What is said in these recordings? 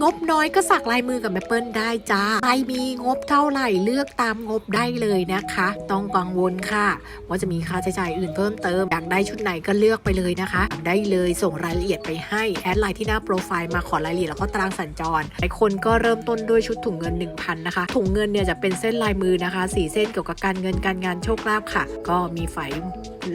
งบน้อยก็สักลายมือกับแม่เปิ้ลได้จ้าใครมีงบเท่าไหร่เลือกตามงบได้เลยนะคะ ต้องกังวลค่ะ ว่าจะมีค่าใช้จ่ายอื่นเพิ่มเติมอยากได้ชุดไหนก็เลือกไปเลยนะคะ ได้เลยส่งรายละเอียดไปให้แอดไลน์ที่หน้าโปรไฟล์มาขอรายละเอียดแล้วก็ตารางสัญจรหลายคนก็เริ่มต้นด้วยชุดถุงเงิน 1,000 นะคะ ถุงเงินเนี่ยจะเป็นเส้นลายมือนะคะสีเส้นเกี่ยวกับการเงินการงานโชคลาภค่ะ ก็มีไฟ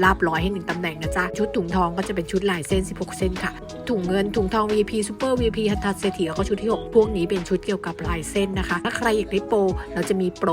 ลาบร้อยให้หนึ่งตำแหน่งนะจ๊ะชุดถุงทองก็จะเป็นชุดลายเส้น 16 เส้นค่ะ ถุงเงินถุงทอง VP Super VP ฮัตทัศเศรษฐีแล้วก็ชุดที่ 6 พวกนี้เป็นชุดเกี่ยวกับลายเส้นนะคะ ถ้าใครอยากได้โปรเราจะมีโปร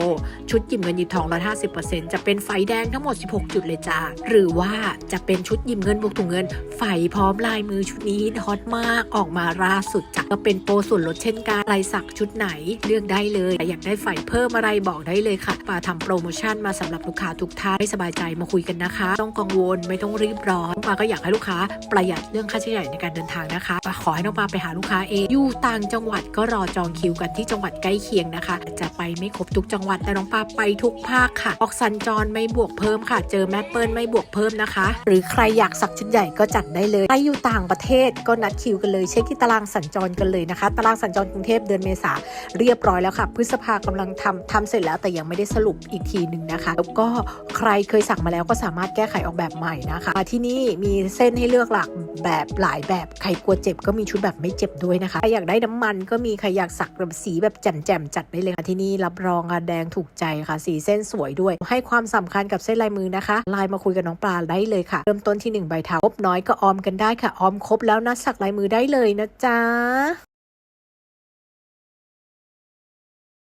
ชุดหยิบเงินหยิบทอง 150%จะเป็นไฟแดงทั้งหมด 16 จุดเลยจ้า หรือว่าจะเป็นชุดหยิบเงินบวกถุงเงิน ไฟพร้อมลายมือชุดนี้ฮอตมากออกมาล่าสุดจ้ะก็เป็นโปรส่วนลดเช่นกันลายสักชุดไหนเลือกได้เลยแต่อยากได้ไฟเพิ่มอะไรบอกได้เลยค่ะปาทำโปรโมชั่นมาสำหรับลูกค้าทุกท่านให้สบายใจมาคุยกันนะคะ ต้องกังวลไม่ต้องรีบร้อนปาก็อยากให้ลูกค้าประหยัดเรื่องค่าใช้จ่ายในการเดินทางนะคะขอให้น้องปาไปหาลูกค้าเองอยู่ต่างจังหวัดก็รอจองคิวกันที่จังหวัดใกล้เคียงนะคะ จะไปไม่ครบทุกจังหวัดแต่น้องปาไปทุกภาคค่ะ ออกสัญจรไม่บวกเพิ่มค่ะ เจอแม่เปิ้ลไม่บวกเพิ่มนะคะ หรือใครอยากสักชุดใหญ่ก็จัดได้เลยใครอยู่ต่างประเทศก็นัดคิวกันเลย เช็คที่ตารางสัญจรกันเลยนะคะ ตารางสัญจรกรุงเทพเดือนเมษาเรียบร้อยแล้วค่ะพฤษภากำลังทำทำเสร็จแล้วแต่ยังไม่ได้สรุปอีกทีหนึ่งนะคะ แล้วก็ใครเคยสักมาแล้วก็สามารถแก้ไขออกแบบใหม่นะคะมาที่นี่มีเส้นให้เลือกหลาก แบบหลายแบบใครกลัวเจ็บก็มีชุดแบบไม่เจ็บด้วยนะคะ ใครอยากได้น้ำมันก็มีใครอยากสักแบบสีแบบแจ่มๆจัดได้เลยค่ะที่นี่รับรองค่ะแดงถูกใจค่ะ สีเส้นสวยด้วย ให้ความสำคัญกับเส้นลายมือนะคะไลน์มาคุยกับน้องปลาได้เลยค่ะ เริ่มต้นที่1ใบเทาครบน้อยก็ออมกันได้ค่ะออมครบแล้วนะสักลายมือได้เลยนะจ๊ะ